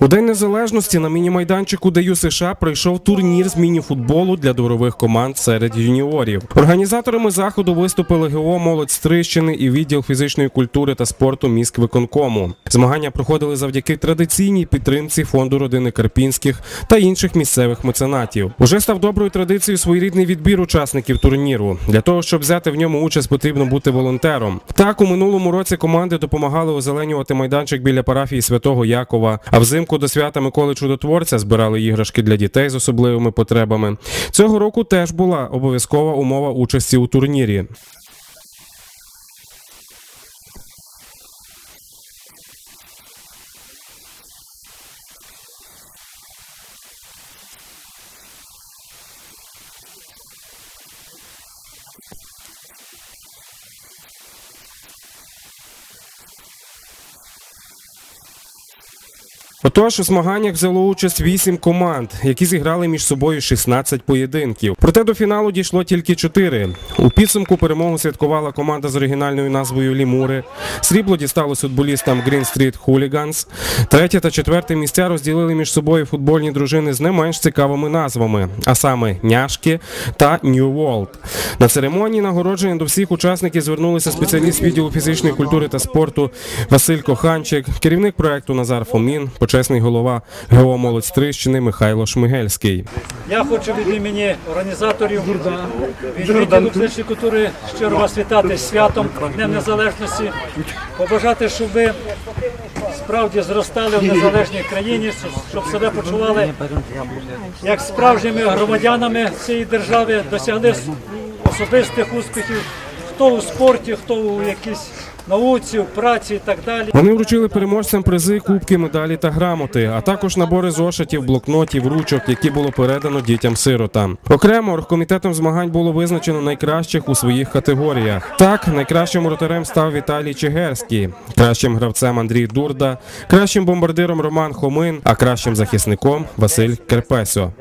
У День Незалежності на міні-майданчику ДЮ США пройшов турнір з міні-футболу для дворових команд серед юніорів. Організаторами заходу виступили ГО Молодь Стрищини і відділ фізичної культури та спорту міськвиконкому. Змагання проходили завдяки традиційній підтримці фонду родини Карпінських та інших місцевих меценатів. Уже став доброю традицією своєрідний відбір учасників турніру. Для того щоб взяти в ньому участь, потрібно бути волонтером. Так у минулому році команди допомагали озеленювати майданчик біля парафії Святого Якова. А взимку до свята Миколи Чудотворця збирали іграшки для дітей з особливими потребами. Цього року теж була обов'язкова умова участі у турнірі. Отож, у змаганнях взяло участь 8 команд, які зіграли між собою 16 поєдинків. Проте до фіналу дійшло тільки 4. У підсумку перемогу святкувала команда з оригінальною назвою Лімури. Срібло дісталось футболістам Green Street Hooligans. Третє та четверте місця розділили між собою футбольні дружини з не менш цікавими назвами, а саме Няшки та New World. На церемонії нагородження до всіх учасників звернулися спеціаліст відділу фізичної культури та спорту Василь Коханчик, керівник проекту Назар Фомін, почесний голова ГО Молодь Стрищини Михайло Шмигельський. Я хочу від імені організаторів від відділу фізичної культури щиро вас вітати з святом Днем Незалежності. Побажати, щоб ви справді зростали в незалежній країні, щоб- щоб себе почували як справжніми громадянами цієї держави, досягли особистих успіхів, хто у спорті, хто у якійсь науці, праці і так далі. Вони вручили переможцям призи, кубки, медалі та грамоти, а також набори зошитів, блокнотів, ручок, які було передано дітям-сиротам. Окремо оргкомітетом змагань було визначено найкращих у своїх категоріях. Так, найкращим воротарем став Віталій Чигерський, кращим гравцем Андрій Дурда, кращим бомбардиром Роман Хомин, а кращим захисником Василь Керпесьо.